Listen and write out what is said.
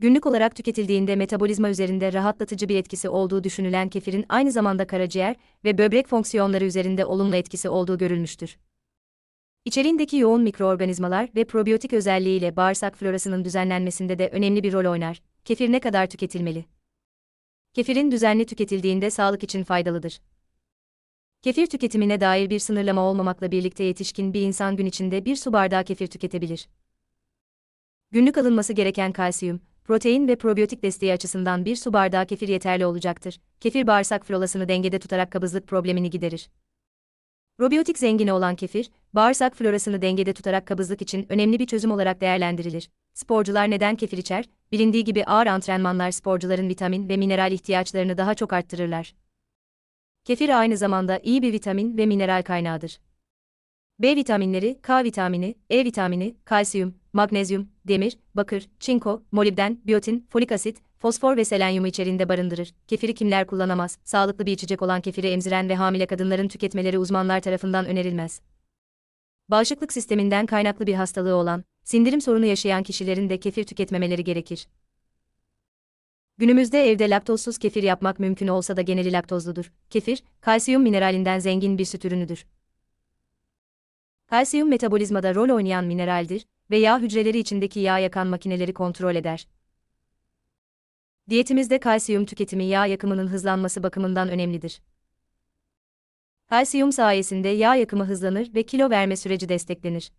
Günlük olarak tüketildiğinde metabolizma üzerinde rahatlatıcı bir etkisi olduğu düşünülen kefirin aynı zamanda karaciğer ve böbrek fonksiyonları üzerinde olumlu etkisi olduğu görülmüştür. İçeriğindeki yoğun mikroorganizmalar ve probiyotik özelliğiyle bağırsak florasının düzenlenmesinde de önemli bir rol oynar. Kefir ne kadar tüketilmeli? Kefirin düzenli tüketildiğinde sağlık için faydalıdır. Kefir tüketimine dair bir sınırlama olmamakla birlikte yetişkin bir insan gün içinde bir su bardağı kefir tüketebilir. Günlük alınması gereken kalsiyum, protein ve probiyotik desteği açısından bir su bardağı kefir yeterli olacaktır. Kefir bağırsak flolasını dengede tutarak kabızlık problemini giderir. Probiyotik zengini olan kefir, bağırsak florasını dengede tutarak kabızlık için önemli bir çözüm olarak değerlendirilir. Sporcular neden kefir içer? Bilindiği gibi ağır antrenmanlar sporcuların vitamin ve mineral ihtiyaçlarını daha çok arttırırlar. Kefir aynı zamanda iyi bir vitamin ve mineral kaynağıdır. B vitaminleri, K vitamini, E vitamini, kalsiyum, magnezyum, demir, bakır, çinko, molibden, biyotin, folik asit, fosfor ve selenyumu içerinde barındırır. Kefiri kimler kullanamaz? Sağlıklı bir içecek olan kefiri emziren ve hamile kadınların tüketmeleri uzmanlar tarafından önerilmez. Bağışıklık sisteminden kaynaklı bir hastalığı olan, sindirim sorunu yaşayan kişilerin de kefir tüketmemeleri gerekir. Günümüzde evde laktozsuz kefir yapmak mümkün olsa da geneli laktozludur. Kefir, kalsiyum mineralinden zengin bir süt ürünüdür. Kalsiyum metabolizmada rol oynayan mineraldir ve yağ hücreleri içindeki yağ yakan makineleri kontrol eder. Diyetimizde kalsiyum tüketimi yağ yakımının hızlanması bakımından önemlidir. Kalsiyum sayesinde yağ yakımı hızlanır ve kilo verme süreci desteklenir.